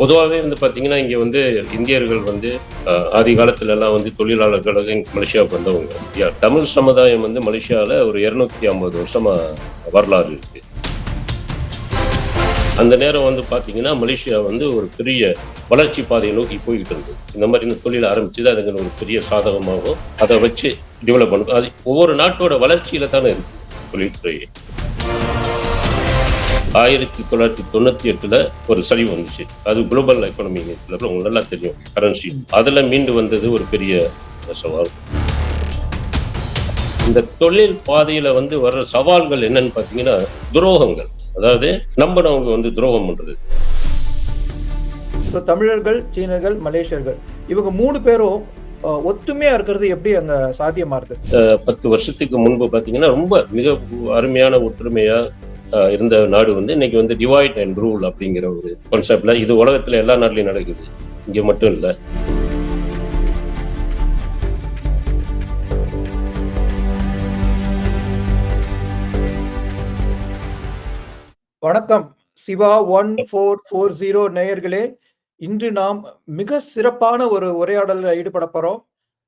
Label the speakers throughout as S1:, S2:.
S1: பொதுவாகவே வந்து பார்த்தீங்கன்னா இங்கே வந்து இந்தியர்கள் வந்து ஆதி காலத்துலலாம் வந்து தொழிலாளர்களாக மலேசியாவுக்கு வந்தவங்க. தமிழ் சமுதாயம் வந்து மலேசியாவில் ஒரு இருநூத்தி ஐம்பது வருஷமாக வரலாறு இருக்கு. அந்த நேரம் வந்து பார்த்தீங்கன்னா மலேசியா வந்து ஒரு பெரிய வளர்ச்சி பாதையை நோக்கி போய்கிட்டு இருந்தது. இந்த மாதிரி இந்த தொழில் ஆரம்பிச்சது அதுக்கு ஒரு பெரிய சாதகமாகவும் அதை வச்சு டெவலப் பண்ணும் அது ஒவ்வொரு நாட்டோட வளர்ச்சியில் தானே இருக்கு தொழில்துறையை. ஆயிரத்தி தொள்ளாயிரத்தி தொண்ணூத்தி எட்டுல ஒரு சரிவு வந்துச்சு. அது குளோபல் எக்கானமி உங்களுக்கு நல்லா தெரியும் கரன்சி அதுல மீண்டு வந்தது ஒரு பெரிய சவால். இந்த தொழில் பாதையில வந்து வர்ற சவால்கள் என்னன்னு பாத்தீங்கன்னா துரோகங்கள். அதாவது நம்பினவங்க வந்து துரோகம் பண்றது.
S2: ஸோ தமிழர்கள் சீனர்கள் மலேசியர்கள் இவங்க மூணு பேரும் ஒத்துமையா இருக்கிறது எப்படி அங்க சாத்தியமா இருக்கு
S1: பத்து வருஷத்துக்கு முன்பு பாத்தீங்கன்னா ரொம்ப மிக அருமையான ஒற்றுமையா இருந்த நாடு வந்து இன்னைக்கு வந்து டிவைட் அண்ட் ரூல் அப்படிங்கிற ஒரு கான்செப்ட்ல இது உலகத்துல எல்லா நாட்டிலையும் நடக்குது. இங்க மட்டும் இல்லை.
S2: வணக்கம். Siva one four four zero நேயர்களே இன்று நாம் மிக சிறப்பான ஒரு உரையாடலில் ஈடுபட போறோம்.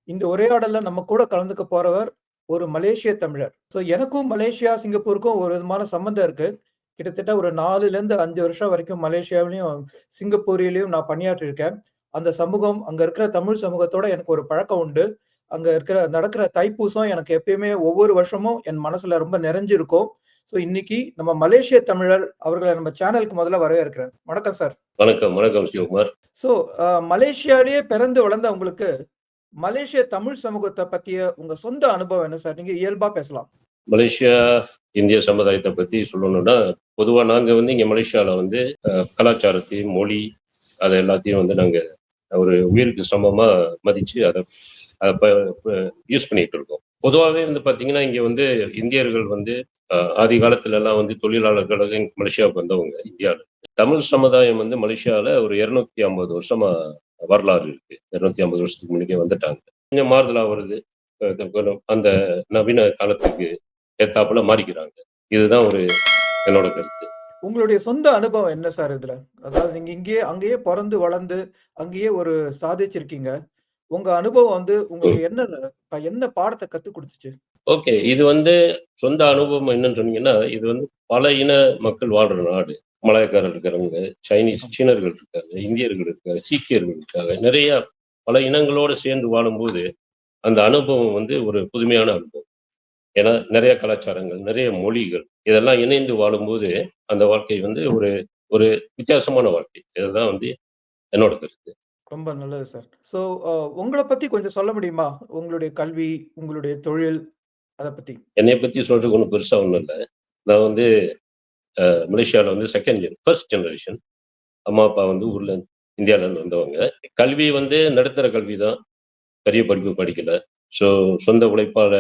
S2: இந்த உரையாடலில் நம்ம கூட கலந்துக்க போறவர் ஒரு மலேசிய தமிழர். ஸோ எனக்கும் மலேசியா சிங்கப்பூருக்கும் ஒரு விதமான சம்மந்தம் இருக்கு. கிட்டத்தட்ட ஒரு நாலுல இருந்து அஞ்சு வருஷம் வரைக்கும் மலேசியாவிலையும் சிங்கப்பூரிலையும் நான் பணியாற்றிருக்கேன். அந்த சமூகம் அங்க இருக்கிற தமிழ் சமூகத்தோட எனக்கு ஒரு பழக்கம் உண்டு. அங்க இருக்கிற நடக்கிற தைப்பூசம் எனக்கு எப்பயுமே ஒவ்வொரு வருஷமும் என் மனசுல ரொம்ப நிறைஞ்சிருக்கும். ஸோ இன்னைக்கு நம்ம மலேசிய தமிழர் அவர்களை நம்ம சேனலுக்கு முதல்ல வரவேற்கிறேன். வணக்கம் சார்.
S1: வணக்கம் வணக்கம் சிவகுமார்.
S2: ஸோ மலேசியாலேயே பிறந்து வளர்ந்த உங்களுக்கு மலேசிய தமிழ் சமூகத்தை பத்திய உங்க சொந்த அனுபவம் என்ன சார்? நீங்க இயல்பா பேசலாம்.
S1: மலேசியா இந்திய சமுதாயத்தை பத்தி சொல்லணும்னா பொதுவா நாங்க வந்து இங்க மலேசியால வந்து கலாச்சாரத்தையும் மொழி அதை எல்லாத்தையும் வந்து நாங்க ஒரு உயிருக்கு சமமா மதிச்சு அதை யூஸ் பண்ணிட்டு இருக்கோம். பொதுவாகவே வந்து பாத்தீங்கன்னா இங்க வந்து இந்தியர்கள் வந்து ஆதி காலத்துல எல்லாம் வந்து தொழிலாளர்களாக இங்க மலேசியாவுக்கு வந்தவங்க இந்தியாவில் தமிழ் சமுதாயம் வந்து மலேசியாவில் ஒரு இருநூத்தி ஐம்பது வருஷமா வரலாறு இருக்கு. இருநூத்தி ஐம்பது வருஷத்துக்கு முன்னாடியே வந்துட்டாங்க. கொஞ்சம் மாறுதலா வருது. அந்த நவீன காலத்துக்கு ஏத்தாப்புல மாறிக்கிறாங்க. இதுதான் ஒரு என்னோட கருத்து.
S2: உங்களுடைய சொந்த அனுபவம் என்ன சார் இதுல? அதாவது நீங்க இங்கேயே அங்கேயே பிறந்து வளர்ந்து அங்கேயே ஒரு சாதிச்சிருக்கீங்க. உங்க அனுபவம் வந்து உங்களுக்கு என்ன என்ன பாடத்தை கத்து கொடுத்துச்சு?
S1: ஓகே இது வந்து சொந்த அனுபவம் என்னன்னு சொன்னீங்கன்னா இது வந்து பல இன மக்கள் வாழ்ற நாடு. மலாயக்காரர் இருக்கிறவங்க சைனீஸ் சீனர்கள் இருக்காங்க இந்தியர்கள் இருக்காங்க சீக்கியர்கள் இருக்காங்க. நிறைய பல இனங்களோட சேர்ந்து வாழும்போது அந்த அனுபவம் வந்து ஒரு புதுமையான அனுபவம். ஏன்னா நிறைய கலாச்சாரங்கள் நிறைய மொழிகள் இதெல்லாம் இணைந்து வாழும்போது அந்த வாழ்க்கை வந்து ஒரு ஒரு வித்தியாசமான வாழ்க்கை. இதுதான் வந்து என்னோட கருத்து.
S2: ரொம்ப நல்லது சார் ஸோ உங்களை பத்தி கொஞ்சம் சொல்ல முடியுமா? உங்களுடைய கல்வி உங்களுடைய தொழில் அதை பத்தி.
S1: என்னை பத்தி சொல்றதுக்கு ஒன்றும் பெருசா ஒன்றும் இல்லை. நான் வந்து அஹ், மலேசியால வந்து செகண்ட் ஜென் ஃபர்ஸ்ட் ஜெனரேஷன் அம்மா அப்பா வந்து ஊர்ல இந்தியால இருந்து வந்தவங்க கல்வி வந்து நடுத்தர கல்வி தான். பெரிய படிப்பு படிக்கல. ஸோ சொந்த உழைப்பால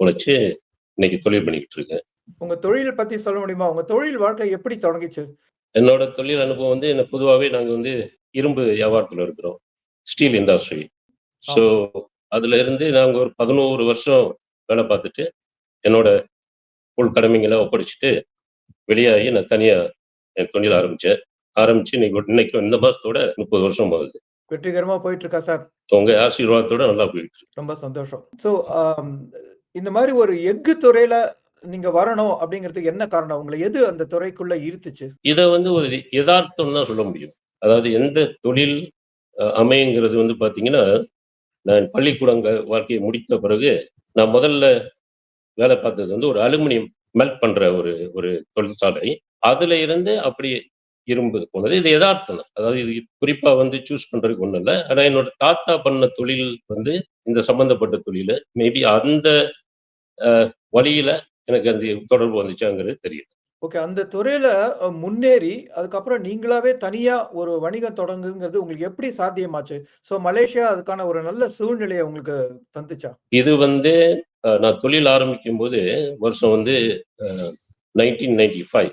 S1: உழைச்சு இன்னைக்கு தொழில் பண்ணிக்கிட்டு இருக்கேன்.
S2: உங்க தொழில் பத்தி சொல்ல முடியுமா? உங்க தொழில் வாழ்க்கை எப்படி தொடங்கிச்சு?
S1: என்னோட தொழில் அனுபவம் வந்து என்ன பொதுவாகவே நாங்கள் வந்து இரும்பு வியாபாரத்தில் இருக்கிறோம். Steel industry. ஸோ அதுல இருந்து நாங்கள் ஒரு பதினோரு வருஷம் வேலை பார்த்துட்டு என்னோட ஃபுல் கடமைங்களை ஒப்படைச்சிட்டு வெளியாகி நான் தனியாக என் தொழில் ஆரம்பித்தேன் ஆரம்பிச்சு இன்னைக்கு இன்னைக்கு இந்த மாசத்தோட முப்பது வருஷம் ஆகுது
S2: வெற்றிகரமா போயிட்டு இருக்கா சார்?
S1: உங்க ஆசீர்வாதத்தோட நல்லா போயிட்டு.
S2: ரொம்ப சந்தோஷம். ஸோ இந்த மாதிரி ஒரு எஃகு துறையில நீங்க வரணும் அப்படிங்கிறதுக்கு என்ன காரணம்? உங்களை எது அந்த துறைக்குள்ள ஈர்த்துச்சு?
S1: இதை வந்து ஒரு யதார்த்தம் தான் சொல்ல முடியும். அதாவது எந்த தொழில் அஹ், அமையுங்கிறது வந்து பாத்தீங்கன்னா நான் பள்ளிக்கூடங்க வாழ்க்கையை முடித்த பிறகு நான் முதல்ல வேலை பார்த்தது வந்து ஒரு அலுமினியம் மெல்ட் பண்ற ஒரு ஒரு தொழிற்சாலை. அதுல இருந்து அப்படி இரும்பு போனது. இது யதார்த்தம். அதாவது இது குறிப்பா வந்து சூஸ் பண்றதுக்கு ஒண்ணும் இல்லை. ஆனா என்னோட தாத்தா பண்ண தொழில் வந்து இந்த சம்பந்தப்பட்ட தொழில. மேபி அந்த வழியில எனக்கு அந்த தொடர்பு வந்துச்சாங்கிறது தெரியல.
S2: ஓகே அந்த துறையில முன்னேறி அதுக்கப்புறம் நீங்களாவே தனியா ஒரு வணிகம் தொடங்குங்கிறது உங்களுக்கு எப்படி சாத்தியமாச்சு? ஸோ மலேசியா அதுக்கான ஒரு நல்ல சூழ்நிலையை உங்களுக்கு தந்துச்சா?
S1: இது வந்து நான் தொழில் ஆரம்பிக்கும் போது வருஷம் வந்து நைன்டீன் நைன்டி ஃபைவ்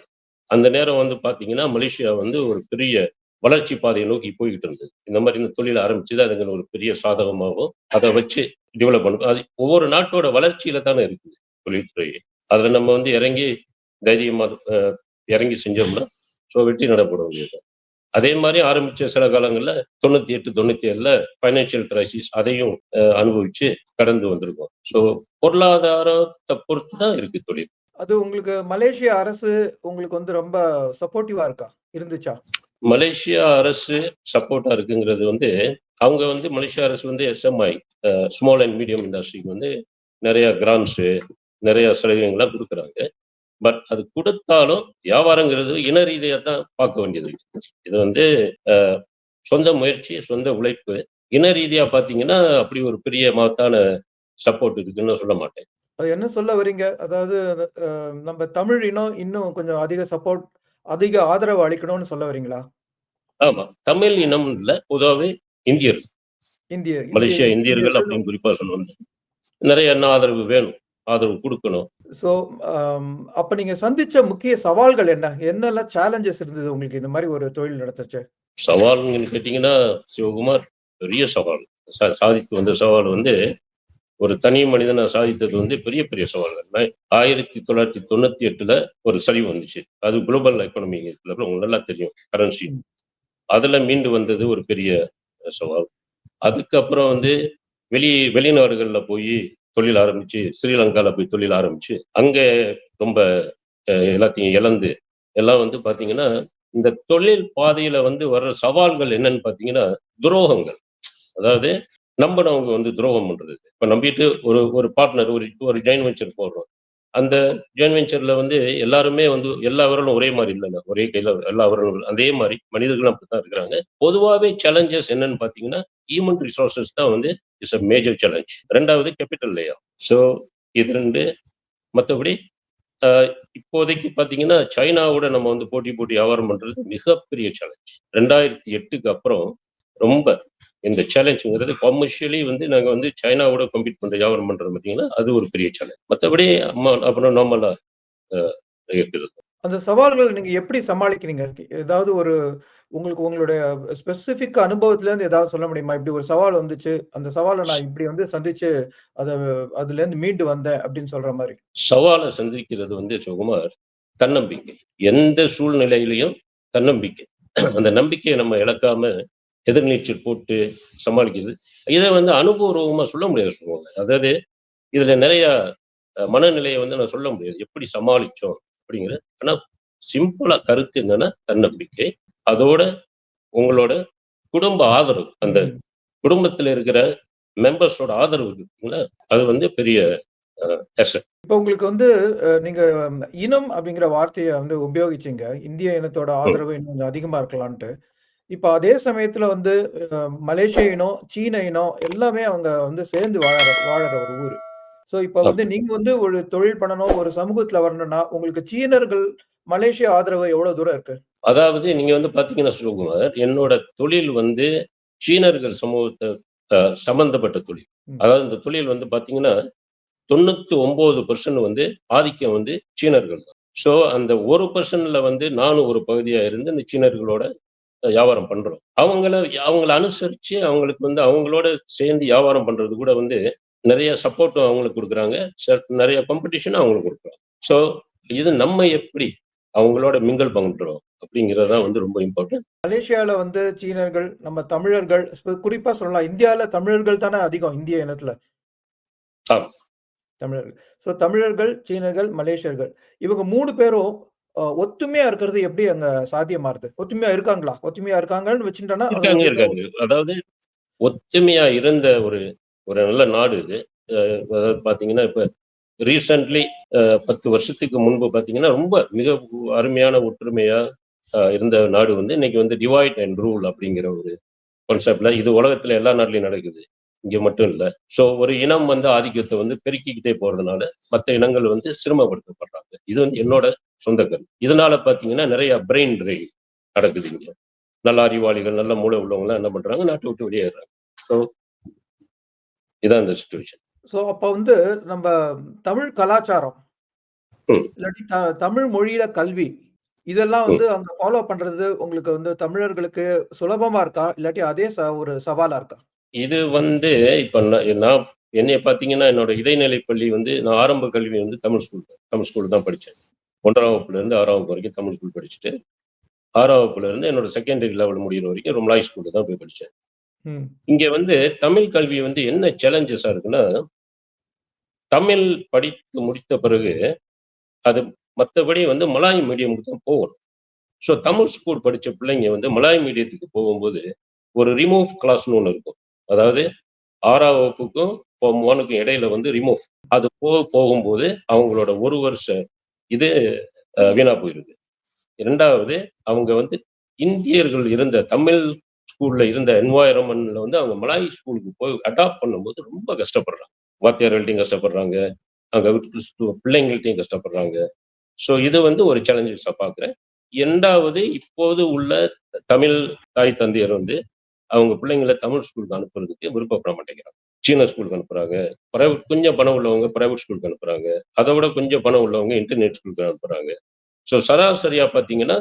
S1: அந்த நேரம் வந்து பாத்தீங்கன்னா மலேசியா வந்து ஒரு பெரிய வளர்ச்சி பாதையை நோக்கி போய்கிட்டு இருந்தது. இந்த மாதிரி இந்த தொழில் ஆரம்பிச்சது அதுக்கு ஒரு பெரிய சாதகமாகவும் அதை வச்சு டெவலப் பண்ணும் அது ஒவ்வொரு நாட்டோட வளர்ச்சியில தானே இருக்குது தொழில்துறை. அதுல நம்ம வந்து இறங்கி தைரியமா அஹ், இறங்கி செஞ்சோம்னா ஸோ வெற்றி நடப்பட வேண்டியது அதே மாதிரி ஆரம்பிச்ச சில காலங்கள்ல தொண்ணூத்தி எட்டு தொண்ணூத்தி ஏழுல பைனான்சியல் கிரைசிஸ் அதையும் அனுபவிச்சு கடந்து வந்திருக்கோம். ஸோ பொருளாதாரத்தை பொறுத்து தான் இருக்கு தொழில்.
S2: அது உங்களுக்கு மலேசிய அரசு உங்களுக்கு வந்து ரொம்ப சப்போர்ட்டிவா இருக்கா? இருந்துச்சா?
S1: மலேசியா அரசு சப்போர்ட்டா இருக்குங்கிறது வந்து அவங்க வந்து மலேசியா அரசு வந்து எஸ்எம்ஐ ஸ்மால் அண்ட் மீடியம் இண்டஸ்ட்ரிக்கு வந்து நிறைய கிராண்ட்ஸு நிறைய சலுகைகள்லாம் கொடுக்குறாங்க. பட் அது கொடுத்தாலும் வியாபாரங்கிறது இன ரீதியாக தான் பார்க்க வேண்டியது. இது வந்து சொந்த முயற்சி சொந்த உழைப்பு. இன ரீதியா பார்த்தீங்கன்னா அப்படி ஒரு பெரிய மகத்தான சப்போர்ட் இருக்குன்னு சொல்ல மாட்டேன்.
S2: அது என்ன சொல்ல வரீங்க? அதாவது நம்ம தமிழ் இனம் இன்னும் கொஞ்சம் அதிக சப்போர்ட் அதிக ஆதரவு அளிக்கணும்னு சொல்ல வரீங்களா?
S1: ஆமா. தமிழ் இனம் இல்ல பொதுவாகவே இந்தியர்.
S2: இந்திய
S1: மலேசியா இந்தியர்கள். அப்படின்னு குறிப்பா சொல்லுவாங்க. நிறைய என்ன ஆதரவு வேணும்? ஆதரவு கொடுக்கணும்.
S2: ஸோ அப்ப நீங்க சந்திச்ச முக்கிய சவால்கள் என்ன? என்னெல்லாம் சேலஞ்சஸ் இருந்தது உங்களுக்கு இந்த மாதிரி ஒரு தொழில் நடத்துச்சு
S1: சவால்னு கேட்டிங்கன்னா சிவகுமார் பெரிய சவால். சா- சாதித்து வந்த சவால் வந்து ஒரு தனி மனிதனை சாதித்தது வந்து பெரிய பெரிய சவால்கள். ஆயிரத்தி தொள்ளாயிரத்தி தொண்ணூத்தி எட்டுல ஒரு சரிவு வந்துச்சு. அது குளோபல் எக்கனாமி உங்களுக்கு நல்லா தெரியும் கரன்சி அதுல மீண்டு வந்தது ஒரு பெரிய சவால். அதுக்கப்புறம் வந்து வெளி வெளிநாடுகள்ல போய் தொழில் ஆரம்பிச்சு ஸ்ரீலங்கால போய் தொழில் ஆரம்பிச்சு அங்க ரொம்ப எல்லாத்தையும் இழந்து எல்லாம் வந்து பாத்தீங்கன்னா இந்த தொழில் பாதையில வந்து வர்ற சவால்கள் என்னன்னு பாத்தீங்கன்னா துரோகங்கள். அதாவது நம்பினவங்க வந்து துரோகம் பண்றது. இப்ப நம்பிட்டு ஒரு ஒரு பார்ட்னர் ஒரு ஒரு ஜாயின் வெஞ்சர் போடுறோம் அந்த ஜாயின் வெஞ்சர்ல வந்து எல்லாருமே வந்து எல்லா விரலும் ஒரே மாதிரி இல்லைங்க. ஒரே கையில எல்லா விரலும் அதே மாதிரி மனிதர்களும் அப்படித்தான் இருக்கிறாங்க. பொதுவாகவே சேலஞ்சஸ் என்னன்னு பாத்தீங்கன்னா ஹியூமன் ரிசோர்சஸ் தான் வந்து இஸ் அ மேஜர் சேலஞ்ச் ரெண்டாவது கேபிட்டல் லேயா ஸோ இது ரெண்டு. மற்றபடி இப்போதைக்கு பார்த்தீங்கன்னா சைனாவோட நம்ம வந்து போட்டி போட்டி வியாபாரம் பண்ணுறது மிகப்பெரிய சேலஞ்ச் ரெண்டாயிரத்தி எட்டுக்கு அப்புறம் ரொம்ப இந்த சேலஞ்சுங்கிறது கமர்ஷியலி வந்து நாங்கள் வந்து சைனாவோட கம்பீட் பண்ணுற வியாபாரம் பண்ணுறது பார்த்தீங்கன்னா அது ஒரு பெரிய சேலஞ்ச் மற்றபடி அப்புறம் நார்மலாக இருக்குது
S2: அந்த சவால்களை நீங்க எப்படி சமாளிக்கிறீங்க? ஏதாவது ஒரு உங்களுக்கு உங்களுடைய ஸ்பெசிபிக் அனுபவத்துல இருந்து ஏதாவது சொல்ல முடியுமா? இப்படி ஒரு சவால் வந்துச்சு. அந்த சவாலை நான் இப்படி வந்து சந்திச்சு அத அதுல இருந்து மீண்டு வந்தேன் அப்படின்னு சொல்ற மாதிரி.
S1: சவாலை சந்திக்கிறது வந்து சுகுமார் தன்னம்பிக்கை. எந்த சூழ்நிலையிலையும் தன்னம்பிக்கை. அந்த நம்பிக்கையை நம்ம இழக்காம எதிர்நீச்சல் போட்டு சமாளிக்கிறது. இதை வந்து அனுபவபூர்வமா சொல்ல முடியாது சொல்லுவாங்க அதாவது இதுல நிறைய மனநிலையை வந்து நான் சொல்ல முடியாது. எப்படி சமாளிச்சோம்? அப்படிங்கிற ஆனா சிம்பிளா கருத்து என்னன்னா தன்னம்பிக்கை. அதோட உங்களோட குடும்ப ஆதரவு அந்த குடும்பத்துல இருக்கிற மெம்பர்ஸோட ஆதரவு இருக்குங்களா? அது வந்து பெரிய.
S2: இப்போ உங்களுக்கு வந்து நீங்க இனம் அப்படிங்கிற வார்த்தையை வந்து உபயோகிச்சீங்க. இந்திய இனத்தோட ஆதரவு இன்னும் கொஞ்சம் அதிகமா இருக்கலான்ட்டு. இப்போ அதே சமயத்துல வந்து மலேசிய இனம் சீன இனம் எல்லாமே அவங்க வந்து சேர்ந்து வாழற வாழற ஒரு ஊர். ஸோ இப்போ வந்து நீங்க வந்து ஒரு தொழில் பண்ணணும் ஒரு சமூகத்துல வரணும்னா உங்களுக்கு சீனர்கள் மலேசிய ஆதரவு எவ்வளவு தூரம் இருக்கு?
S1: அதாவது நீங்க வந்து பாத்தீங்கன்னா சிவகுமார் என்னோட தொழில் வந்து சீனர்கள் சமூகத்தை சம்பந்தப்பட்ட தொழில். அதாவது இந்த தொழில் வந்து பாத்தீங்கன்னா தொண்ணூத்தி ஒன்பது பர்சன்ட் வந்து ஆதிக்கம் வந்து சீனர்கள் தான். ஸோ அந்த ஒரு பர்சன்ட்ல வந்து நானும் ஒரு பகுதியா இருந்து இந்த சீனர்களோட வியாபாரம் பண்றோம். அவங்கள அவங்கள அனுசரிச்சு அவங்களுக்கு வந்து அவங்களோட சேர்ந்து வியாபாரம் பண்றது கூட வந்து நிறைய சப்போர்ட்டும் அவங்களுக்கு கொடுக்குறாங்க. நிறைய காம்படிஷனும் அவங்களுக்கு கொடுக்குறாங்க. ஸோ இது நம்ம எப்படி அவங்களோட மிங்கல் பண்றோம் அப்படிங்கிறது வந்து ரொம்ப இம்பார்ட்டன்ட்
S2: மலேசியால வந்து சீனர்கள் நம்ம தமிழர்கள் குறிப்பா சொல்லலாம் இந்தியால தமிழர்கள் தானே அதிகம் இந்திய இனத்துல. தமிழர்கள். ஸோ தமிழர்கள் சீனர்கள் மலேசியர்கள் இவங்க மூணு பேரும் ஒத்துமையா இருக்கிறது எப்படி அங்க சாத்தியமாறுது? ஒத்துமையா இருக்காங்களா? ஒத்துமையா இருக்காங்கன்னு
S1: இருக்காங்க. அதாவது ஒத்துமையா இருந்த ஒரு ஒரு நல்ல நாடு இது. அதாவது பாத்தீங்கன்னா இப்போ ரீசன்ட்லி பத்து வருஷத்துக்கு முன்பு பாத்தீங்கன்னா ரொம்ப மிக அருமையான ஒற்றுமையா இருந்த நாடு வந்து இன்னைக்கு வந்து டிவைட் அண்ட் ரூல் அப்படிங்கிற ஒரு கான்செப்ட்ல இது உலகத்துல எல்லா நாட்டிலையும் நடக்குது. இங்க மட்டும் இல்ல. சோ ஒரு இனம் வந்து ஆதிக்கத்தை வந்து பெருக்கிக்கிட்டே போறதுனால மற்ற இனங்கள் வந்து சிரமப்படுத்தப்படுறாங்க இது வந்து என்னோட சொந்த கருத்து. இதனால பாத்தீங்கன்னா நிறைய பிரெயின் ட்ரெயின் நடக்குது இங்க. நல்ல அறிவாளிகள் நல்ல மூளை உள்ளவங்க எல்லாம் என்ன பண்றாங்க நாட்டை விட்டு வெளியேறாங்க ஸோ இதான் இந்த சுச்சுவேஷன்
S2: ஸோ அப்போ வந்து நம்ம தமிழ் கலாச்சாரம். இல்லாட்டி தமிழ் மொழியில கல்வி இதெல்லாம் வந்து அங்க ஃபாலோ பண்றது உங்களுக்கு வந்து தமிழர்களுக்கு சுலபமா இருக்கா? இல்லாட்டி அதே ஒரு சவாலா இருக்கா?
S1: இது வந்து இப்ப நான் என்னைய பாத்தீங்கன்னா என்னோட இடைநிலை பள்ளி வந்து நான் ஆரம்ப கல்வி வந்து தமிழ் ஸ்கூல் தமிழ் ஸ்கூல் தான் படித்தேன் ஒன்றாம் வகுப்புல இருந்து ஆறாம் வகுப்பு வரைக்கும் தமிழ் ஸ்கூல் படிச்சுட்டு ஆறாம் வகுப்புல இருந்து என்னோட செகண்டரி லெவல் முடிகிற வரைக்கும் ஒரு மலாய் ஸ்கூல்ல தான் போய் படிச்சேன்.
S2: ம்.
S1: இங்க வந்து தமிழ் கல்வி வந்து என்ன சேலஞ்சஸா இருக்குன்னா தமிழ் படித்து முடித்த பிறகு அது மற்றபடி வந்து மலாய் மீடியமுக்கு தான் போகணும். ஸோ தமிழ் ஸ்கூல் படிச்ச பிள்ளைங்க வந்து மலாய் மீடியத்துக்கு போகும்போது ஒரு ரிமூவ் கிளாஸ்னு ஒன்று இருக்கும். அதாவது ஆறாம் வகுப்புக்கும் form இடையில வந்து ரிமூவ் அது போக போகும்போது அவங்களோட ஒரு வருஷ இது வீணா போயிருது. இரண்டாவது அவங்க வந்து இந்தியர்கள் இருந்த தமிழ் ஸ்கூல்ல இருந்த என்வாயரன்மெண்ட்ல வந்து அவங்க மலாய் ஸ்கூலுக்கு போய் அடாப்ட் பண்ணும்போது ரொம்ப கஷ்டப்படுறாங்க. வாத்தியார்கள்ட்டையும் கஷ்டப்படுறாங்க. அங்க பிள்ளைங்கள்ட்டையும் கஷ்டப்படுறாங்க. ஸோ இது வந்து ஒரு சேலஞ்சஸா பார்க்குறேன். இரண்டாவது இப்போது உள்ள தமிழ் தாய் தந்தையர் வந்து அவங்க பிள்ளைங்களை தமிழ் ஸ்கூலுக்கு அனுப்புறதுக்கு விருப்பப்பட மாட்டேங்கிறாங்க. சீன ஸ்கூலுக்கு அனுப்புறாங்க. பிரைவேட் கொஞ்சம் பணம் உள்ளவங்க பிரைவேட் ஸ்கூலுக்கு அனுப்புறாங்க. அதை விட கொஞ்சம் பணம் உள்ளவங்க இன்டர்நெட் ஸ்கூலுக்கு அனுப்புறாங்க. ஸோ சராசரியா பார்த்தீங்கன்னா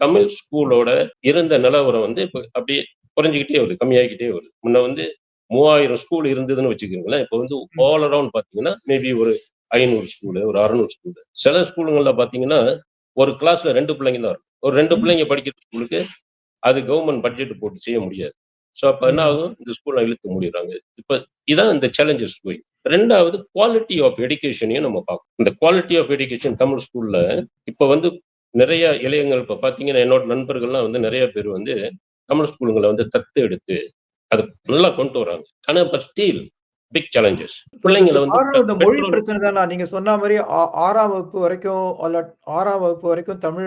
S1: தமிழ் ஸ்கூலோட இருந்த நிலவரம் வந்து இப்போ அப்படியே குறைஞ்சிக்கிட்டே வருது கம்மியாகிக்கிட்டே வருது. முன்ன வந்து மூவாயிரம் ஸ்கூல் இருந்ததுன்னு வச்சுக்கோங்களேன். இப்போ வந்து ஆல் அரவுண்ட் பார்த்தீங்கன்னா மேபி ஒரு ஐநூறு ஸ்கூலு ஒரு அறநூறு ஸ்கூலு. சில ஸ்கூலுங்களில் பார்த்தீங்கன்னா ஒரு கிளாஸ்ல ரெண்டு பிள்ளைங்க தான் இருக்கும். ஒரு ரெண்டு பிள்ளைங்க படிக்கிற ஸ்கூலுக்கு அது கவர்மெண்ட் பட்ஜெட் போட்டு செய்ய முடியாது. ஸோ அப்போ என்ன ஆகும்? இந்த ஸ்கூலை இழுத்து மூடிடுறாங்க. இப்போ இதான் இந்த சேலஞ்சஸ் போய். ரெண்டாவது குவாலிட்டி ஆஃப் எடுகேஷனையும் நம்ம பார்க்கணும். இந்த குவாலிட்டி ஆஃப் எடுகேஷன் தமிழ் ஸ்கூல்ல இப்போ வந்து நிறைய இளைஞர்கள் இப்போ பார்த்தீங்கன்னா என்னோட நண்பர்கள்லாம் வந்து நிறைய பேர் வந்து தமிழ் ஸ்கூலுங்களை வந்து தத்து எடுத்து அது நல்லா கொண்டு வராங்க. ஆனால் இப்போ ஸ்டீல் பிக் சேலஞ்சஸ் பிள்ளைங்களை வந்து
S2: இந்த மொழி பிரச்சனை தான்? நீங்க சொன்ன மாதிரி ஆறாம் வகுப்பு வரைக்கும் அல்ல ஆறாம் வகுப்பு வரைக்கும் தமிழ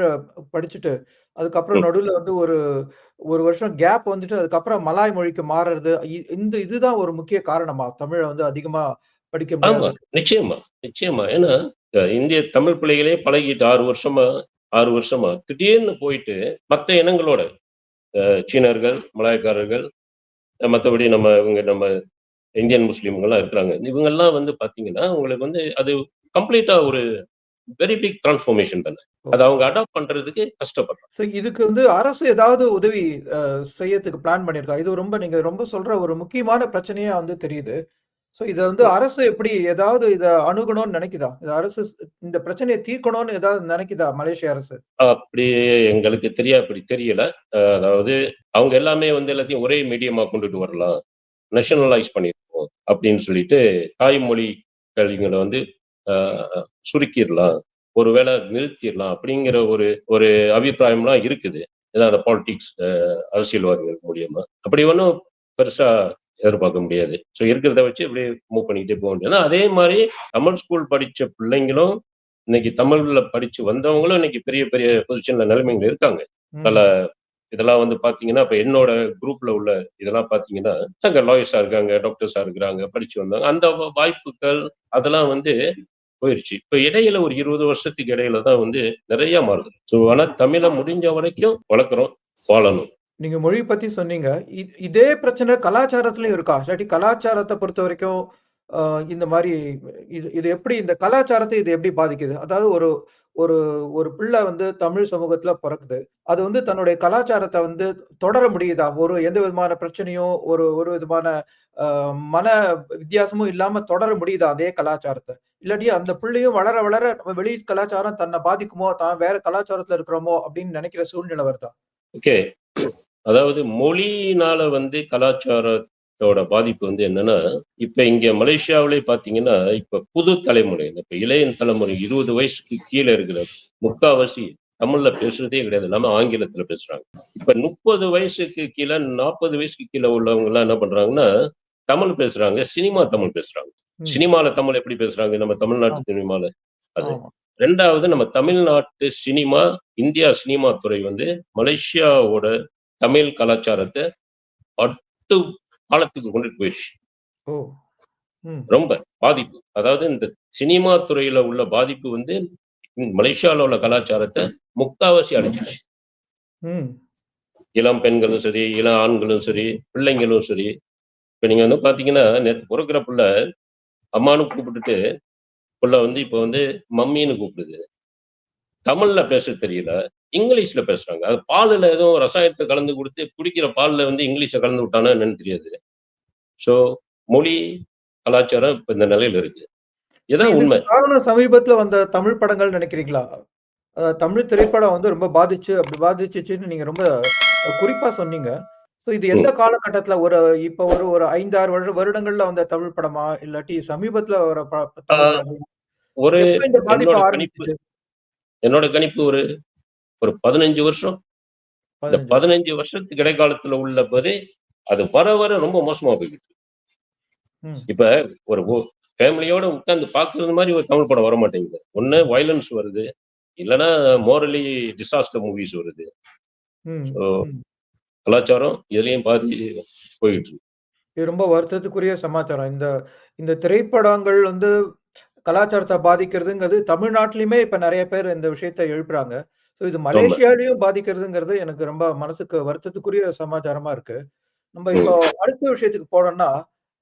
S2: படிச்சுட்டு அதுக்கப்புறம். நடுவுல வந்து ஒரு ஒரு வருஷம் கேப் வந்துட்டு அதுக்கப்புறம் மலாய் மொழிக்கு மாறுறது இந்த இதுதான் ஒரு முக்கிய காரணமா? தமிழை வந்து அதிகமா படிக்க
S1: ஆமா.
S2: முடியாது
S1: நிச்சயமா. நிச்சயமா. ஏன்னா இந்த இந்திய தமிழ் பிள்ளைகளே பழகிட்டு ஆறு வருஷமா ஆறு வருஷமா. திடீர்னு போயிட்டு மற்ற இனங்களோட சீனர்கள் மலாயக்காரர்கள் மத்தபடி நம்ம இவங்க நம்ம இந்தியன் முஸ்லீம்கள்லாம் இருக்கிறாங்க. இவங்கெல்லாம் வந்து பாத்தீங்கன்னா உங்களுக்கு வந்து அது கம்ப்ளீட்டா ஒரு வெரி பிக் டிரான்ஸ்ஃபர்மேஷன் தானே. அதை அவங்க அடாப்ட் பண்றதுக்கு கஷ்டப்படுறாங்க.
S2: So, இதுக்கு வந்து அரசு ஏதாவது உதவி செய்யறதுக்கு பிளான் பண்ணிருக்கா இது ரொம்ப நீங்க ரொம்ப சொல்ற ஒரு முக்கியமான பிரச்சனையா வந்து தெரியுது. சோ இத வந்து அரசு எப்படி ஏதாவது இத அணுகணும்னு நினைக்குதா? இது அரசு ஸ்- இந்த பிரச்சனையை தீர்க்கணும்னு ஏதாவது நினைக்குதா மலேசிய அரசு?
S1: அப்படி எங்களுக்கு தெரிய அப்படி தெரியல. அதாவது அவங்க எல்லாமே வந்து எல்லாத்தையும் ஒரே மீடியமா கொண்டுட்டு வரலாம். நேஷனலைஸ் பண்ணிருக்கோம் அப்படின்னு சொல்லிட்டு தாய்மொழி கல்விகளை வந்து சுருக்கிடலாம். ஒருவேளை நிறுத்திடலாம் அப்படிங்கிற ஒரு ஒரு அபிப்பிராயம்லாம் இருக்குது. ஏதாவது பாலிடிக்ஸ் அரசியல்வாதிகள் மூலியமா. அப்படி ஒன்றும் பெருசா எதிர்பார்க்க முடியாது. ஸோ இருக்கிறத வச்சு அப்படியே மூவ் பண்ணிக்கிட்டே போக வேண்டியது அதே மாதிரி தமிழ் ஸ்கூல் படிச்ச பிள்ளைங்களும் இன்னைக்கு தமிழ்ல படிச்சு வந்தவங்களும் இன்னைக்கு பெரிய பெரிய பொசிஷன்ல நிலைமைகள் இருக்காங்க. பல இதெல்லாம் வந்து பாத்தீங்கன்னா இப்ப என்னோட குரூப்ல உள்ள இதெல்லாம் பாத்தீங்கன்னா அங்க லாயர்ஸா இருக்காங்க டாக்டர்ஸா இருக்கிறாங்க படிச்சு வந்தாங்க அந்த வாய்ப்புகள் அதெல்லாம் வந்து போயிருச்சு. இப்ப இடையில ஒரு இருபது வருஷத்துக்கு இடையில தான் வந்து நிறைய மாறுது. ஸோ ஆனா தமிழை முடிஞ்ச வரைக்கும் வளர்க்குறோம் வாழணும்.
S2: நீங்க மொழி பத்தி சொன்னீங்க. இதே பிரச்சனை கலாச்சாரத்திலயும் இருக்கா? இல்லாட்டி கலாச்சாரத்தை பொறுத்த வரைக்கும் இந்த மாதிரி இது இது எப்படி இந்த கலாச்சாரத்தை இது எப்படி பாதிக்குது? அதாவது ஒரு ஒரு ஒரு பிள்ளை வந்து தமிழ் சமூகத்துல பிறக்குது. அது வந்து தன்னுடைய கலாச்சாரத்தை வந்து தொடர முடியுதா? ஒரு எந்த விதமான பிரச்சனையும் ஒரு ஒரு விதமான மன வித்தியாசமும் இல்லாம தொடர முடியுதா அதே கலாச்சாரத்தை? இல்லாட்டி அந்த பிள்ளையும் வளர வளர நம்ம வெளி கலாச்சாரம் தன்னை பாதிக்குமோ? தான் வேற கலாச்சாரத்துல இருக்கிறோமோ? அப்படின்னு நினைக்கிற சூழ்நிலை வருதா?
S1: ஓகே. அதாவது மொழியினால வந்து கலாச்சாரத்தோட பாதிப்பு வந்து என்னன்னா இப்ப இங்க மலேசியாவிலே பாத்தீங்கன்னா இப்ப புது தலைமுறை இப்ப இளைய தலைமுறை இருபது வயசுக்கு கீழே இருக்கிற முக்காவாசி தமிழ்ல பேசுறதே கிடையாது. எல்லாமே ஆங்கிலத்துல பேசுறாங்க. இப்ப முப்பது வயசுக்கு கீழே நாற்பது வயசுக்கு கீழே உள்ளவங்க எல்லாம் என்ன பண்றாங்கன்னா தமிழ் பேசுறாங்க சினிமா தமிழ் பேசுறாங்க. சினிமால தமிழ் எப்படி பேசுறாங்க? நம்ம தமிழ்நாட்டு சினிமால. அது ரெண்டாவது நம்ம தமிழ்நாட்டு சினிமா இந்தியா சினிமா துறை வந்து மலேசியாவோட தமிழ் கலாச்சாரத்தை அட்டு காலத்துக்கு கொண்டுட்டு போயிடுச்சு. ரொம்ப பாதிப்பு. அதாவது இந்த சினிமா துறையில உள்ள பாதிப்பு வந்து இந்த மலேசியால உள்ள கலாச்சாரத்தை முக்காவாசி அழிச்சிருச்சு இளம் பெண்களும் சரி இளம் ஆண்களும் சரி பிள்ளைங்களும் சரி. இப்ப நீங்க வந்து பாத்தீங்கன்னா நேற்று பிறக்கிற புள்ள அம்மானு கூப்பிட்டுட்டு புள்ள வந்து இப்ப வந்து மம்மின்னு கூப்பிடுது. தமிழ்ல பேச தெரியல. இங்கிலீஷ்ல பேசுறாங்க அது பால்ல ஏதோ ரசாயனத்தை கலந்து கொடுத்து குடிக்கிற பால்ல வந்து இங்கிலீஷை கலந்து விட்டானா என்னன்னு தெரியாது ஸோ மொழி கலாச்சாரம் இப்ப இந்த நிலையில இருக்கு இதான் உண்மை
S2: காரணம் சமீபத்துல வந்த தமிழ் படங்கள் நினைக்கிறீங்களா தமிழ் திரைப்படம் வந்து ரொம்ப பாதிச்சு அப்படி பாதிச்சுச்சுன்னு நீங்க ரொம்ப குறிப்பா சொன்னீங்க. ஸோ இது எந்த. காலகட்டத்தில ஒரு இப்ப ஒரு ஒரு 5, 6 வருட வருடங்கள்ல வந்த தமிழ் படமா? இல்லாட்டி சமீபத்தில?
S1: ஒரு
S2: ஆரம்பிச்சுச்சு?
S1: என்னோட கணிப்பு ஒரு ஒரு 15 வருஷம். இந்த
S2: 15 வருஷம்.
S1: 15 வருஷத்துக்கு இடைக்காலத்துல உள்ளபோதே, அது வர வர ரொம்ப மோசமா போய்க்கிட்டு.
S2: ம்.
S1: இப்ப ஒரு ஃபேமிலியோட உட்கார்ந்து பார்க்குறது மாரி ஒரு தமிழ் படம் வரமாட்டேங்குது. ஒண்ணு வயலன்ஸ் வருது. இல்லன்னா மோரலி டிசாஸ்டர் மூவிஸ் வருது. கலாச்சாரம் இதுலயும் பாதி போயிட்டு இருக்கு.
S2: இது ரொம்ப வருத்தத்துக்குரிய சமாச்சாரம். இந்த இந்த திரைப்படங்கள் வந்து கலாச்சாரத்த பாதிக்கிறதுங்கிறது தமிழ்நாட்டிலயுமே இப்ப நெறைய பேர் இந்த விஷயத்த எழுப்புறாங்க. ஸோ இது. மலேசியாலயும் பாதிக்கிறதுங்கிறது எனக்கு ரொம்ப மனசுக்கு வருத்தத்துக்குரிய சமாச்சாரமா இருக்கு. நம்ம இப்போ. அடுத்த விஷயத்துக்கு போனோம்னா,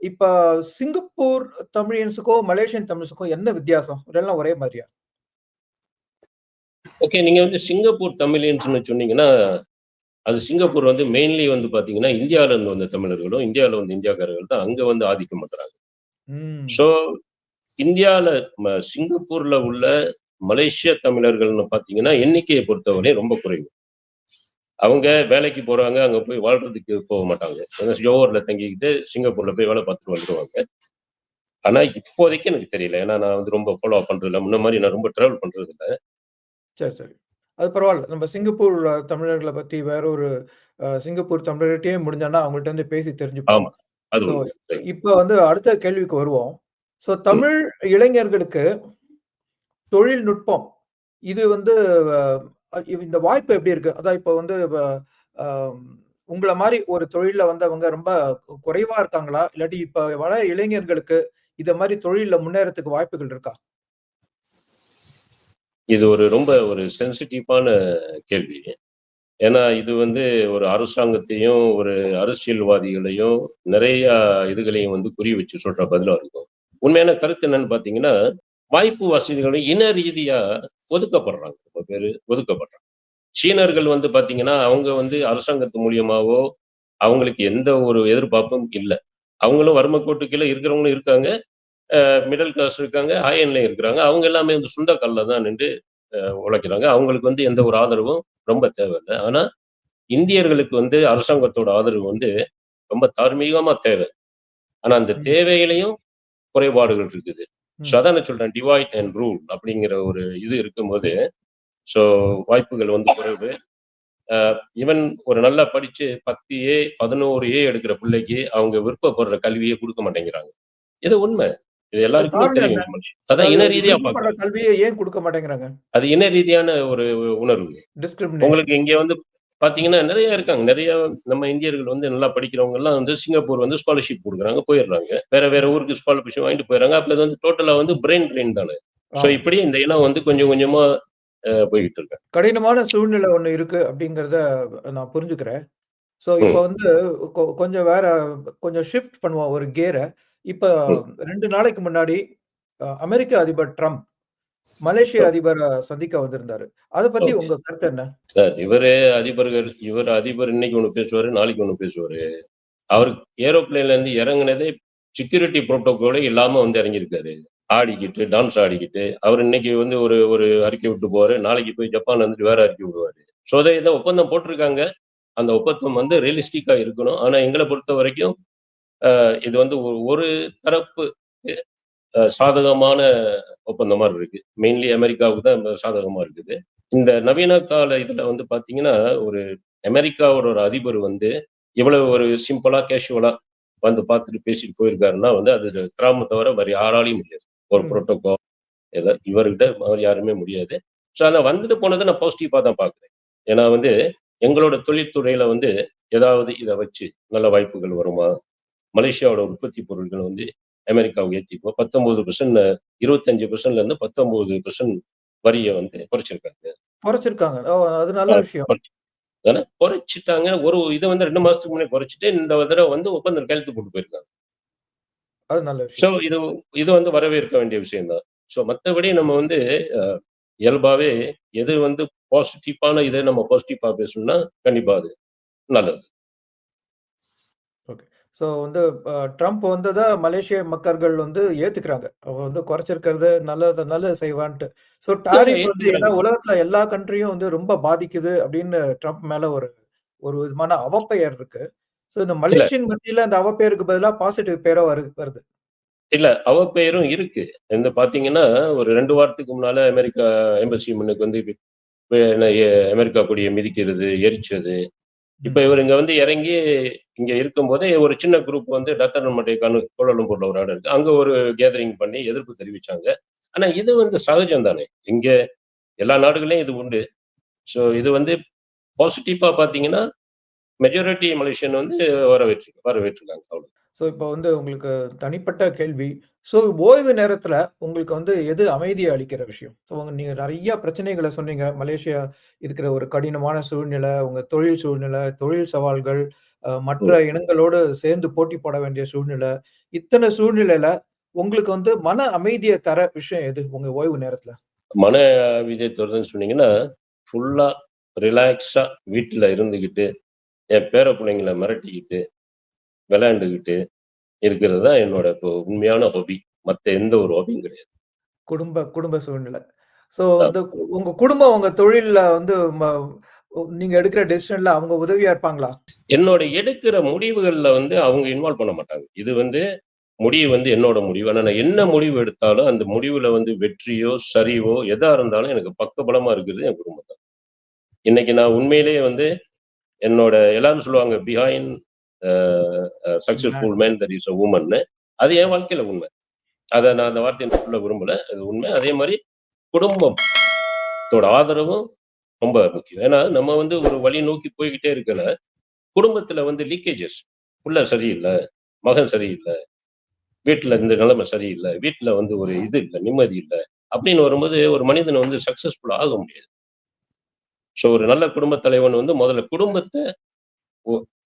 S2: இப்ப சிங்கப்பூர் தமிழியன்ஸுக்கும், மலேசியன் தமிழ்ஸுக்கும் என்ன வித்தியாசம்? எல்லாம் ஒரே மாதிரியா?
S1: ஓகே. நீங்க வந்து சிங்கப்பூர் தமிழியன்ஸ்ன்னு சொன்னீங்கன்னா, அது சிங்கப்பூர் வந்து மெயின்லி வந்து பார்த்தீங்கன்னா, இந்தியால இருந்து வந்த தமிழர்களும், இந்தியால வந்து இந்தியாக்காரர்கள் தான் அங்க வந்து ஆதிக்கம் பண்றாங்க. ஸோ இந்தியால ம சிங்கப்பூர்ல உள்ள மலேசிய தமிழர்கள்னு பார்த்தீங்கன்னா, எண்ணிக்கைய பொறுத்தவரை ரொம்ப குறைவு. அவங்க வேலைக்கு போறாங்க. அங்க போய் வாழ்றதுக்கு போக மாட்டாங்க. ஏன்னா ஜோஹர்ல தங்கிக்கிட்டு சிங்கப்பூர்ல போய் வேலை பார்த்துட்டு வந்துருவாங்க. ஆனா இப்போதைக்கு எனக்கு தெரியல. ஏன்னா நான் வந்து ரொம்ப ஃபாலோ பண்றதில்ல. முன்ன மாரி நான் ரொம்ப டிராவல் பண்றதில்ல.
S2: சரி, சரி. அது பரவால்ல. நம்ம சிங்கப்பூர் தமிழர்கள பத்தி வேற ஒரு சிங்கப்பூர் தமிழர்கிட்டயே முடிஞ்சோன்னா அவங்கள்ட்ட இருந்து பேசி தெரிஞ்சுப்போம். இப்ப வந்து அடுத்த கேள்விக்கு வருவோம். ஸோ. தமிழ் இளைஞர்களுக்கு தொழில்நுட்பம் இது வந்து இந்த வாய்ப்பு எப்படி இருக்கு? அதான் இப்போ வந்து உங்களை மாதிரி ஒரு மாரி ஒரு அவங்க வந்தவங்க ரொம்ப குறைவா இருக்காங்களா? இல்லாட்டி இப்ப வள இளைஞர்களுக்கு இத மாதிரி தொழில்ல முன்னேறதுக்கு வாய்ப்புகள் இருக்கா?
S1: இது ஒரு ரொம்ப ஒரு சென்சிட்டிவான கேள்வி. ஏன்னா இது வந்து ஒரு அரசாங்கத்தையும், ஒரு அரசியல்வாதிகளையும், நிறைய இதுகளையும் வந்து குறி வச்சு சொல்ற பதிலா இருக்கும். உண்மையான கருத்து என்னன்னு பார்த்தீங்கன்னா, வாய்ப்பு வசதிகளும் இன ரீதியா ஒதுக்கப்படுறாங்க. ரொம்ப பேரு ஒதுக்கப்படுறாங்க. சீனர்கள் வந்து பார்த்தீங்கன்னா, அவங்க வந்து அரசாங்கத்து மூலியமாவோ, அவங்களுக்கு எந்த ஒரு எதிர்பார்ப்பும் இல்ல. அவங்களும் வறுமை கீழ இருக்கிறவங்களும் இருக்காங்க. மிடில் கிளாஸ் இருக்காங்க. ஹை எண்ட்லயும் இருக்கிறாங்க. அவங்க எல்லாமே வந்து சொந்த கால்ல தான் நின்று உழைக்கிறாங்க. அவங்களுக்கு வந்து எந்த ஒரு ஆதரவும் ரொம்ப தேவையில்ல. ஆனா, இந்தியர்களுக்கு வந்து அரசாங்கத்தோட ஆதரவு வந்து ரொம்ப தார்மீகமா தேவை. ஆனா அந்த
S2: ம்.
S1: தேவையிலயும் குறைபாடுகள் இருக்குது. ஸோ. அதான் சொல்றேன். டிவைட் அண்ட் ரூல் அப்படிங்கிற ஒரு இது இருக்கும்போது, ஸோ வாய்ப்புகள் வந்து குறைவு. அ ஈவன் ஒரு நல்லா படிச்சு 10 ஏ, 11 ஏ எடுக்கிற பிள்ளைக்கு அவங்க விருப்பப்படுற கல்விய குடுக்க மாட்டேங்கிறாங்க. இது உண்மை. இது எல்லாருக்குமே? தெரியும். அதான் இன ரீதியா.
S2: கல்விய ஏன் குடுக்க மாட்டேங்கிறாங்க?
S1: அது இன ரீதியான ஒரு உணர்வு. உங்களுக்கு இங்க வந்து பார்த்தீங்கன்னா, நெறைய இருக்காங்க. நெறைய நம்ம இந்தியர்கள் வந்து நல்லா படிக்கிறவங்கலாம் வந்து சிங்கப்பூர் வந்து ஸ்காலர்ஷிப் குடுக்குறாங்க, போயிடுறாங்க. வேற வேற. ஊருக்கு ஸ்காலர்ஷிப் வாங்கிட்டு போயிடுறாங்க. அப்ப வந்து டோட்டலா வந்து பிரெயின் ட்ரெயின் தானே. ஸோ
S2: ஆமா.
S1: இப்படி இந்த இனம் வந்து கொஞ்சம் கொஞ்சமா அ போய்க்கிட்டு இருக்கு.
S2: கடினமான சூழ்நிலை ஒண்ணு இருக்கு அப்படிங்கிறத நான் புரிஞ்சுக்கிறேன். ஸோ இப்ப. வந்து கொஞ்சம் வேற கொஞ்சம் ஷிஃப்ட் பண்ணுவோம் ஒரு கியர. இப்ப. 2 நாளைக்கு முன்னாடி அமெரிக்க அதிபர் ட்ரம்ப், மலேசிய. அதிபர சந்திக்க வந்திருந்தாரு. அத பத்தி. உங்க கருத்து என்ன?
S1: சார் இவரு அதிபர்கள் இவர் அதிபர் இன்னைக்கு ஒண்ணு பேசுவாரு, நாளைக்கு ஒண்ணு பேசுவாரு. அவரு ஏரோப்ளேன்ல இருந்து இறங்குனதே செக்யூரிட்டி புரோட்டோகாலே இல்லாம வந்து இறங்கியிருக்காரு. ஆடிக்கிட்டு, டான்ஸ் ஆடிக்கிட்டு, அவரு இன்னைக்கு வந்து ஒரு ஒரு அறிக்கை விட்டு போவாரு. நாளைக்கு போய் ஜப்பான்ல இருந்துட்டு வேற அறிக்கை விடுவாரு. ஸோ இத ஏதோ ஒப்பந்தம் போட்டிருக்காங்க. அந்த ஒப்பந்தம் வந்து ரியலிஸ்டிக்கா இருக்கணும். ஆனா எங்கள பொறுத்தவரைக்கும், அ இது வந்து ஒரு தரப்பு சாதகமான ஒப்பந்தம் இருக்கு. மெயின்லி அமெரிக்காவுக்கு தான் சாதகமா இருக்குது. இந்த நவீன கால இதுல வந்து பார்த்தீங்கன்னா, ஒரு அமெரிக்காவோட ஒரு அதிபர் வந்து இவ்வளவு ஒரு சிம்பிளா, கேஷுவலா வந்து பார்த்துட்டு பேசிட்டு போயிருக்காருன்னா வந்து, அது ட்ரம்ப தவிர வேற யாராலயும் முடியாது. ஒரு
S2: ம்.
S1: புரோட்டோகால் ஏதோ இவர்கிட்ட வேற யாருமே முடியாது. ஸோ ஆனா வந்துட்டு போனத நான் பாசிட்டிவா தான் பார்க்குறேன். ஏன்னா வந்து எங்களோட தொழில்துறையில வந்து ஏதாவது இத வச்சு நல்ல வாய்ப்புகள் வருமா? மலேசியாவோட உற்பத்தி பொருட்கள வந்து அமெரிக்காவுக்கு ஏத்திப்போம். 19% 25%ல இருந்து 19% வரிய வந்து குறைச்சிருக்காங்க.
S2: குறைச்சிருக்காங்க. அது நல்ல விஷயம்.
S1: அதனால குறைச்சுட்டாங்க. ஒரு இத வந்து 2 மாசத்துக்கு முன்னாடி குறைச்சுட்டு, இந்த தடவ வந்து ஒப்பந்தம் கையெழுத்து போட்டு போயிருக்காங்க.
S2: அது நல்ல விஷயம்.
S1: இது இது வந்து வரவேற்க வேண்டிய விஷயம் தான். ஸோ மத்தபடி நம்ம வந்து இயல்பாவே எது வந்து பாசிட்டிவான இத நம்ம பாசிட்டிவா பேசணும்னா, கண்டிப்பா அது நல்லது.
S2: ஸோ வந்து ட்ரம்ப் வந்தத மலேசிய மக்கள்கள் வந்து ஏத்துக்கிறாங்க. அவர் வந்து குறைச்சிருக்கிறது நல்லது நல்லது செய்வான்ட்டு. ஸோ டாரிஃப் வந்து ஏன்னா. உலகத்துல எல்லா கண்ட்ரியும் வந்து ரொம்ப பாதிக்குது அப்படின்னு ட்ரம்ப் மேல ஒரு ஒரு விதமான அவப்பெயர் இருக்கு. ஸோ இந்த. மலேசியன் மத்தியில அந்த அவப்பெயருக்கு பதிலா பாசிட்டிவ் பேரா வருது வருது.
S1: இல்ல. அவப்பெயரும் இருக்கு. இந்த பார்த்தீங்கன்னா, ஒரு 2 வாரத்துக்கு முன்னால அமெரிக்கா எம்பசி முன்னுக்கு வந்து அமெரிக்கா கொடிய மிதிக்கிறது, எரிச்சது. இப்ப. இவரு இங்க வந்து இறங்கி இங்க இருக்கும்போதே ஒரு சின்ன குரூப் வந்து டத்தர் மட்டைக்கான்னு கோலாலம்பூர்ல ஒரு இடம் இருக்கு. அங்க ஒரு கேதரிங் பண்ணி எதிர்ப்பு தெரிவிச்சாங்க. ஆனா இது வந்து சகஜம் தானே. இங்க எல்லா நாடுகள்லயும் இது உண்டு. ஸோ இது வந்து பாசிட்டிவா பார்த்தீங்கன்னா, மெஜாரிட்டி மலேசியன் வந்து வரவேற்று வரவேற்றிருக்காங்க. அவ்வளோ.
S2: ஸோ இப்போ வந்து உங்களுக்கு தனிப்பட்ட கேள்வி. ஸோ ஓய்வு நேரத்துல உங்களுக்கு வந்து எது அமைதிய அளிக்கிற விஷயம்? ஸோ நீங்க நெறைய பிரச்சனைகள சொன்னீங்க. மலேசியா இருக்கிற ஒரு கடினமான சூழ்நிலை, உங்க தொழில் சூழ்நிலை, தொழில் சவால்கள், மற்ற. இனங்களோடு சேர்ந்து போட்டி போட வேண்டிய சூழ்நிலை. இத்தன சூழ்நிலையில உங்களுக்கு வந்து மன அமைதிய தர விஷயம் எது? உங்க ஓய்வு நேரத்துல?
S1: மன அமைதிய தருதுன்னு சொன்னீங்கன்னா, ஃபுல்லா ரிலாக்ஸா வீட்ல இருந்துகிட்டு, என் பேர பிள்ளைங்கள மிரட்டிக்கிட்டு, விளையாண்டுகிட்டு இருக்கிறது தான் என்னோட இப்போ உண்மையான ஹாபி. மத்த எந்த ஒரு ஹாபியும் கிடையாது.
S2: குடும்ப குடும்ப சூழ்நிலை. ஸோ. வந்து உங்க குடும்பம் உங்க தொழில்ல வந்து நீங்க எடுக்கிற டெசிஷன்ல அவங்க உதவியா இருப்பாங்களா?
S1: என்னோட எடுக்கிற முடிவுகள்ல வந்து அவங்க இன்வால்வ் பண்ண மாட்டாங்க. இது வந்து முடிவு வந்து என்னோட முடிவு. ஆனா நான் என்ன முடிவு எடுத்தாலும், அந்த முடிவுல வந்து வெற்றியோ, சரிவோ எதா இருந்தாலும் எனக்கு பக்கபலமா இருக்கிறது என் குடும்பம் தான். இன்னைக்கு நான் உண்மையிலேயே வந்து என்னோட எல்லாரும் சொல்லுவாங்க behind successful man there is a வுமன்னு. அது என் வாழ்க்கையில உண்மை. அத நான் அந்த வார்த்தைய சொல்ல விரும்பல. அது உண்மை. அதே மாரி குடும்பத்தோட ஆதரவும் ரொம்ப முக்கியம். ஏன்னா நம்ம வந்து ஒரு வழி நோக்கி போய்க்கிட்டே இருக்கல, குடும்பத்துல வந்து லீக்கேஜஸ். புள்ள சரியில்ல, மகன் சரியில்ல, வீட்ல இந்த நிலைமை சரியில்ல, வீட்ல வந்து ஒரு இது இல்ல, நிம்மதி இல்ல. அப்படின்னு வரும்போது ஒரு மனிதன் வந்து சக்சஸ்ஃபுல் ஆக முடியாது. ஸோ ஒரு நல்ல குடும்பத் தலைவன் வந்து முதல்ல குடும்பத்த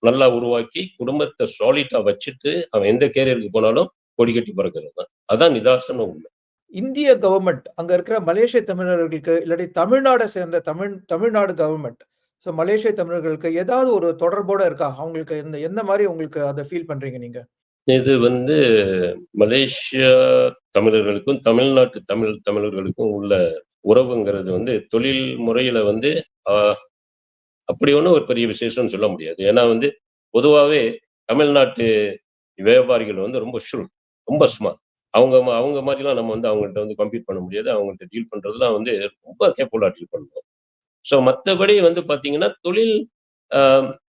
S1: நல்லா உருவாக்கி, குடும்பத்த சாலிடா வச்சுட்டு, அவன் எந்த கேரியருக்கு போனாலும் கொடி கட்டி பறக்கிறது தான். அதான் நிதர்சன உண்மை.
S2: இந்திய கவர்ன்மெண்ட் அங்க இருக்கிற மலேசிய தமிழர்களுக்கு இல்லாட்டி தமிழ்நாட சேர்ந்த தமிழ் தமிழ்நாடு கவர்ன்மெண்ட் ஸோ மலேசிய தமிழர்களுக்கு ஏதாவது ஒரு தொடர்போட இருக்கா? அவங்களுக்கு எந்த எந்த மாரி உங்களுக்கு அத ஃபீல் பண்றீங்க நீங்க?
S1: இது வந்து மலேசியா தமிழர்களுக்கும், தமிழ்நாட்டு தமிழ் தமிழர்களுக்கும் உள்ள உறவுங்கிறது வந்து தொழில் முறையில வந்து அப்படி ஒன்றும் ஒரு பெரிய விசேஷம்னு சொல்ல முடியாது. ஏன்னா வந்து பொதுவாகவே தமிழ்நாட்டு வியாபாரிகள் வந்து ரொம்ப ஷுர் ரொம்ப ஸ்மார்ட். அவங்க அவங்க மாதிரிலாம் நம்ம வந்து அவங்கள்ட்ட வந்து கம்ப்ளீட் பண்ண முடியாது. அவங்கள்ட்ட டீல் பண்ணுறதுலாம் வந்து ரொம்ப கேர்ஃபுல்லாக டீல் பண்ணுவோம் ஸோ மற்றபடி வந்து பார்த்தீங்கன்னா, தொழில்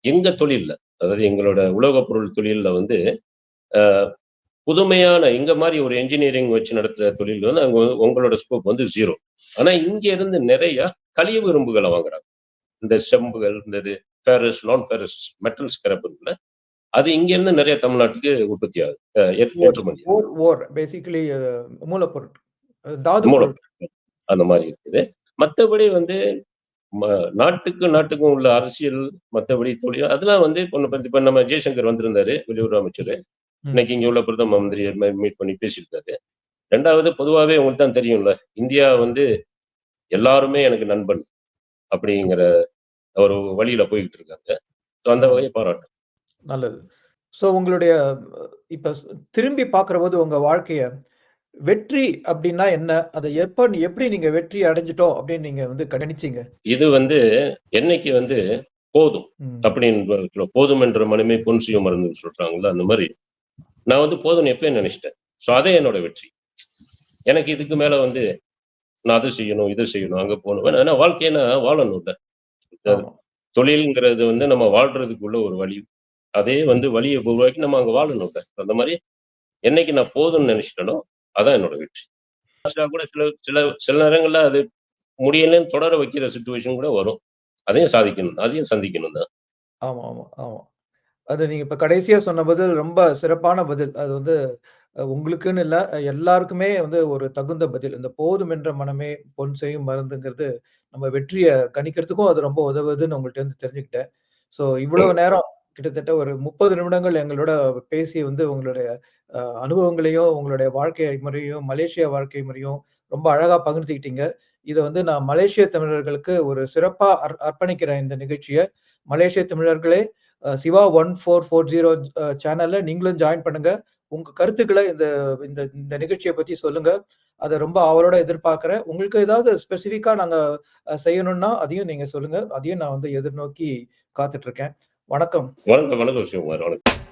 S1: எங்கள் தொழிலில் அதாவது எங்களோட உலோகப் பொருள் தொழிலில் வந்து புதுமையான எங்கள் மாதிரி ஒரு என்ஜினியரிங் வச்சு நடத்துற தொழில் வந்து அவங்க உங்களோட ஸ்கோப் வந்து ஜீரோ ஆனா இங்க இருந்து நிறையா கழிவு இரும்புகளை வாங்குறாங்க. இந்த செம்புகள், இந்த இது ஃபெரஸ், நான் ஃபெரஸ் மெட்டல் ஸ்கிராப் இருக்குல்ல, அது இங்க இருந்து நெறைய தமிழ்நாட்டுக்கு உற்பத்தி ஆகுது.
S2: ஓர் பேசிக்கலி மூலப்பொருள். அஹ் தாது.
S1: மூலப்பொருட்கள் அந்த மாரி இருக்குது. மத்தபடி வந்து நாட்டுக்கும் நாட்டுக்கும் உள்ள அரசியல், மத்தபடி தொழில் அதெல்லாம் வந்து இப்ப நம்ம ஜெய்சங்கர் வந்திருந்தாரு, வெளியுறவு அமைச்சரு. இன்னைக்கு இங்க உள்ள பிரதம மந்திரிய மீ மீட் பண்ணி பேசியிருக்காரு. 2வது பொதுவாவே உங்களுக்கு தான் தெரியும்ல, இந்தியா வந்து எல்லாருமே எனக்கு நண்பன் அப்படிங்கிற ஒரு வழியில போய்க்கிட்டு இருக்காங்க. ஸோ அந்த. வகையை பாராட்டுறேன்.
S2: நல்லது. ஸோ உங்களுடைய இப்ப திரும்பி பார்க்கிறபோது உங்க வாழ்க்கைய வெற்றி அப்டின்னா என்ன? அத எப்ப எப்படி நீங்க வெற்றி அடைஞ்சுட்டோம் அப்படின்னு நீங்க வந்து கணிச்சீங்க?
S1: இது வந்து என்னைக்கு வந்து போதும். அப்படின்னு போதும் என்ற மனமே பொன் செய்யும் மருந்துன்னு சொல்றாங்கல்ல, அந்த மாரி நான் வந்து போதும்னு எப்பயே நெனைச்சிட்டேன். ஸோ அதே என்னோட வெற்றி. எனக்கு இதுக்கு மேல வந்து நான் அது செய்யணும், இது செய்யணும், அங்க போணும். ஏன்னா வாழ்க்கைன்னா வாழணும்ல. தொழில்ங்கிறது வந்து நம்ம வாழ்றதுக்குள்ள ஒரு வழி. அதே வந்து வழிய உருவாக்கி நம்ம அங்க வாழணும்ல. அந்த மாரி என்னைக்கு நான் போதும்னு நெனைச்சிட்டேனோ, அதான் என்னோட வெற்றி. கூட சில சில சில நேரங்கள்ல அது முடியலன்னு தொடர வைக்கிற சிச்சுவேஷன் கூட வரும். அதையும் சாதிக்கணும். அதையும் சந்திக்கணும் தான்.
S2: ஆமா, ஆமா, ஆமா. அது நீங்க இப்ப கடைசியா சொன்ன பதில் ரொம்ப சிறப்பான பதில். அது வந்து உங்களுக்குன்னு இல்ல, எல்லாருக்குமே வந்து ஒரு தகுந்த பதில். இந்த போதும் என்ற மனமே பொன் செய்யும் மருந்துங்கிறது, நம்ம வெற்றிய கணிக்கிறதுக்கும் அது ரொம்ப உதவுதுன்னு உங்கள்ட்ட இருந்து தெரிஞ்சுக்கிட்டேன். ஸோ இவ்வளவு. நேரம் கிட்டத்தட்ட ஒரு 30 நிமிடங்கள் எங்களோட பேசி வந்து உங்களுடைய அனுபவங்களையும், உங்களுடைய வாழ்க்கை முறையும், மலேசியா வாழ்க்கை முறையும் ரொம்ப அழகா பகிர்ந்துக்கிட்டீங்க. இத வந்து நான் மலேசிய தமிழர்களுக்கு ஒரு சிறப்பா அர் அர்ப்பணிக்கிறேன் இந்த நிகழ்ச்சிய. மலேசிய தமிழர்களே, சிவா 1440 அ சேனல்ல நீங்களும் ஜாயின் பண்ணுங்க. உங்க கருத்துக்களை இந்த இந்த இந்த நிகழ்ச்சிய பத்தி சொல்லுங்க. அத ரொம்ப ஆவலோட எதிர்பார்க்கிறேன். உங்களுக்கு ஏதாவது ஸ்பெசிஃபிக்கா நாங்க செய்யணும்னா, அதையும் நீங்க சொல்லுங்க. அதையும் நான் வந்து எதிர்நோக்கி காத்துட்டு இருக்கேன். வணக்கம்.
S1: வணக்கம், வணக்கம் வணக்கம்.